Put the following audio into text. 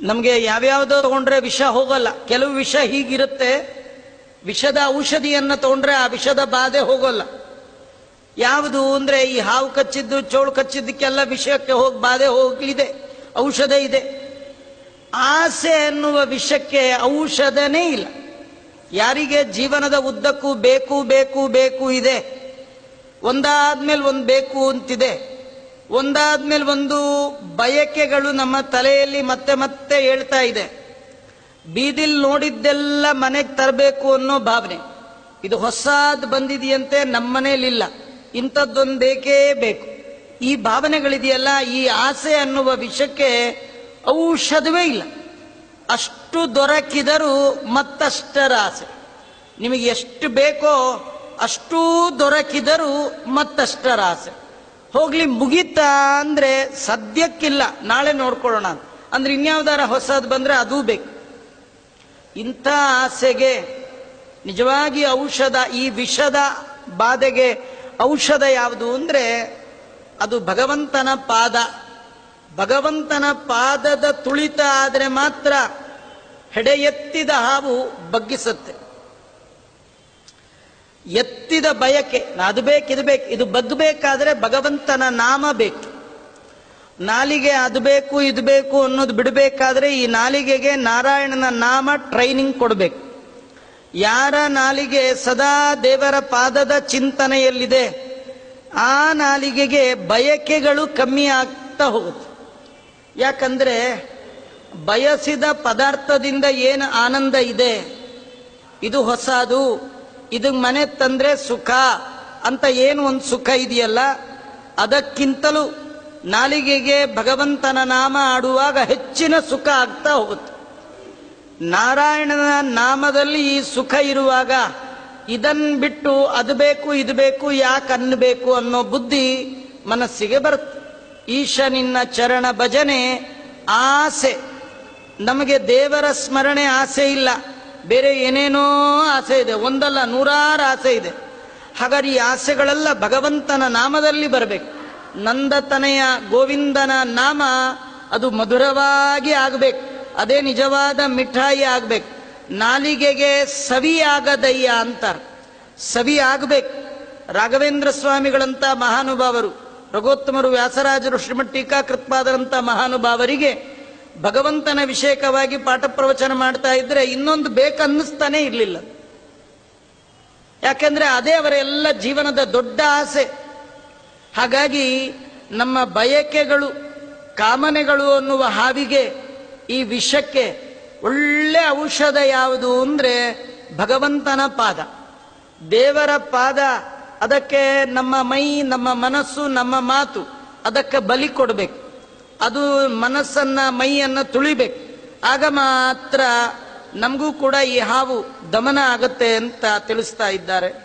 ನಮಗೆ ಯಾವ್ಯಾವುದೋ ತಗೊಂಡ್ರೆ ವಿಷ ಹೋಗಲ್ಲ. ಕೆಲವು ವಿಷ ಹೀಗಿರುತ್ತೆ. ವಿಷದ ಔಷಧಿಯನ್ನು ತಗೊಂಡ್ರೆ ಆ ವಿಷದ ಬಾಧೆ ಹೋಗಲ್ಲ. ಯಾವುದು ಅಂದರೆ ಈ ಹಾವು ಕಚ್ಚಿದ್ದು, ಚೋಳು ಕಚ್ಚಿದ್ದಕ್ಕೆಲ್ಲ ವಿಷಯಕ್ಕೆ ಹೋಗಿ, ಬಾಧೆ ಹೋಗಲಿದೆ. ಔಷಧ ಇದೆ. ಆಸೆ ಅನ್ನುವ ವಿಷಕ್ಕೆ ಔಷಧನೇ ಇಲ್ಲ. ಯಾರಿಗೆ ಜೀವನದ ಉದ್ದಕ್ಕೂ ಬೇಕು ಬೇಕು ಬೇಕು ಇದೆ. ಒಂದಾದ್ಮೇಲೆ ಒಂದು ಬೇಕು ಅಂತಿದೆ. ಒಂದಾದ್ಮೇಲೆ ಒಂದು ಬಯಕೆಗಳು ನಮ್ಮ ತಲೆಯಲ್ಲಿ ಮತ್ತೆ ಮತ್ತೆ ಹೇಳ್ತಾ ಇದೆ. ಬೀದಿಲ್ ನೋಡಿದ್ದೆಲ್ಲ ಮನೆಗೆ ತರಬೇಕು ಅನ್ನೋ ಭಾವನೆ. ಇದು ಹೊಸಾದ್ ಬಂದಿದೆಯಂತೆ ನಮ್ಮನೇಲಿಲ್ಲ ಇಂಥದ್ದೊಂದೇಕೇ ಬೇಕು? ಈ ಭಾವನೆಗಳಿದೆಯಲ್ಲ, ಈ ಆಸೆ ಅನ್ನುವ ವಿಷಕ್ಕೆ ಔಷಧವೇ ಇಲ್ಲ. ಅಷ್ಟು ದೊರಕಿದರೂ ಮತ್ತಷ್ಟರ ಆಸೆ. ನಿಮಗೆ ಎಷ್ಟು ಬೇಕೋ ಅಷ್ಟೂ ದೊರಕಿದರೂ ಮತ್ತಷ್ಟರ ಆಸೆ. ಹೋಗ್ಲಿ ಮುಗೀತಾ ಅಂದ್ರೆ ಸದ್ಯಕ್ಕಿಲ್ಲ, ನಾಳೆ ನೋಡ್ಕೊಳ್ಳೋಣ. ಅಂದ್ರೆ ಇನ್ಯಾವ್ದಾರ ಹೊಸದು ಬಂದ್ರೆ ಅದೂ ಬೇಕು. ಇಂಥ ಆಸೆಗೆ, ನಿಜವಾಗಿ ಔಷಧ, ಈ ವಿಷದ ಬಾಧೆಗೆ ಔಷಧ ಯಾವುದು ಅಂದ್ರೆ ಅದು ಭಗವಂತನ ಪಾದ. ಭಗವಂತನ ಪಾದದ ತುಳಿತ ಆದರೆ ಮಾತ್ರ ಹೆಡೆಯೆತ್ತಿದ ಹಾವು ಬಗ್ಗಿಸುತ್ತೆ. ಎತ್ತಿದ ಬಯಕೆ, ಅದು ಬೇಕು, ಇದು ಬೇಕು, ಇದು ಬಗ್ಬೇಕಾದ್ರೆ ಭಗವಂತನ ನಾಮ ಬೇಕು. ನಾಲಿಗೆ ಅದು ಬೇಕು, ಇದು ಬೇಕು ಅನ್ನೋದು ಬಿಡಬೇಕಾದ್ರೆ ಈ ನಾಲಿಗೆಗೆ ನಾರಾಯಣನ ನಾಮ ಟ್ರೈನಿಂಗ್ ಕೊಡಬೇಕು. ಯಾರ ನಾಲಿಗೆ ಸದಾ ದೇವರ ಪಾದದ ಚಿಂತನೆಯಲ್ಲಿದೆ, ಆ ನಾಲಿಗೆಗೆ ಬಯಕೆಗಳು ಕಮ್ಮಿ ಆಗ್ತಾ ಹೋಗುತ್ತೆ. ಯಾಕಂದ್ರೆ ಬಯಸಿದ ಪದಾರ್ಥದಿಂದ ಏನು ಆನಂದ ಇದೆ? ಇದು ಹೊಸದು. ಇದು ಮನೆ ತಂದ್ರೆ ಸುಖ ಅಂತ ಏನು ಒಂದು ಸುಖ ಇದೆಯಲ್ಲ? ಅದಕ್ಕಿಂತಲೂ ನಾಲಿಗೆಗೆ ಭಗವಂತನ ನಾಮ ಆಡುವಾಗ ಹೆಚ್ಚಿನ ಸುಖ ಆಗ್ತಾ ಹೋಗುತ್ತೆ. ನಾರಾಯಣನ ನಾಮದಲ್ಲಿ ಈ ಸುಖ ಇರುವಾಗ ಇದನ್ ಬಿಟ್ಟು ಅದು ಬೇಕು, ಇದು ಬೇಕು, ಯಾಕೆ ಅನ್ನಬೇಕು ಅನ್ನೋ ಬುದ್ಧಿ ಮನಸ್ಸಿಗೆ ಬರುತ್ತೆ. ಈಶ ನಿನ್ನ ಚರಣ ಭಜನೆ ಆಸೆ. ನಮಗೆ ದೇವರ ಸ್ಮರಣೆ ಆಸೆ ಇಲ್ಲ. ಬೇರೆ ಏನೇನೋ ಆಸೆ ಇದೆ, ಒಂದಲ್ಲ, ನೂರಾರು ಆಸೆ ಇದೆ. ಹಾಗಾದ್ರೆ ಈ ಆಸೆಗಳೆಲ್ಲ ಭಗವಂತನ ನಾಮದಲ್ಲಿ ಬರಬೇಕು. ನಂದತನೆಯ ಗೋವಿಂದನ ನಾಮ ಅದು ಮಧುರವಾಗಿ ಆಗಬೇಕು. ಅದೇ ನಿಜವಾದ ಮಿಠಾಯಿ ಆಗ್ಬೇಕು. ನಾಲಿಗೆಗೆ ಸವಿ ಆಗದಯ್ಯ ಅಂತಾರೆ. ಸವಿ ಆಗಬೇಕು. ರಾಘವೇಂದ್ರ ಸ್ವಾಮಿಗಳಂತ ಮಹಾನುಭಾವರು, ರಘೋತ್ತಮರು, ವ್ಯಾಸರಾಜರು, ಶ್ರೀಮಠ್ ಟೀಕಾಕೃತ್ಪಾದರಂತ ಮಹಾನುಭಾವರಿಗೆ ಭಗವಂತನ ವಿಷಯಕವಾಗಿ ಪಾಠ ಪ್ರವಚನ ಮಾಡ್ತಾ ಇದ್ರೆ ಇನ್ನೊಂದು ಬೇಕನ್ನಿಸ್ತಾನೆ ಇರಲಿಲ್ಲ. ಯಾಕೆಂದ್ರೆ ಅದೇ ಅವರ ಎಲ್ಲ ಜೀವನದ ದೊಡ್ಡ ಆಸೆ. ಹಾಗಾಗಿ ನಮ್ಮ ಬಯಕೆಗಳು, ಕಾಮನೆಗಳು ಅನ್ನುವ ಹಾವಿಗೆ ಈ ವಿಷಕ್ಕೆ ಒಳ್ಳೆ ಔಷಧ ಯಾವುದು ಅಂದ್ರೆ ಭಗವಂತನ ಪಾದ. ದೇವರ ಪಾದ, ಅದಕ್ಕೆ ನಮ್ಮ ಮೈ, ನಮ್ಮ ಮನಸ್ಸು, ನಮ್ಮ ಮಾತು, ಅದಕ್ಕೆ ಬಲಿ ಕೊಡಬೇಕು. ಅದು ಮನಸ್ಸನ್ನ, ಮೈಯನ್ನ ತುಳಿಬೇಕು. ಆಗ ಮಾತ್ರ ನಮಗೂ ಕೂಡ ಈ ಹಾವು ದಮನ ಆಗತ್ತೆ ಅಂತ ತಿಳಿಸ್ತಾ ಇದ್ದಾರೆ.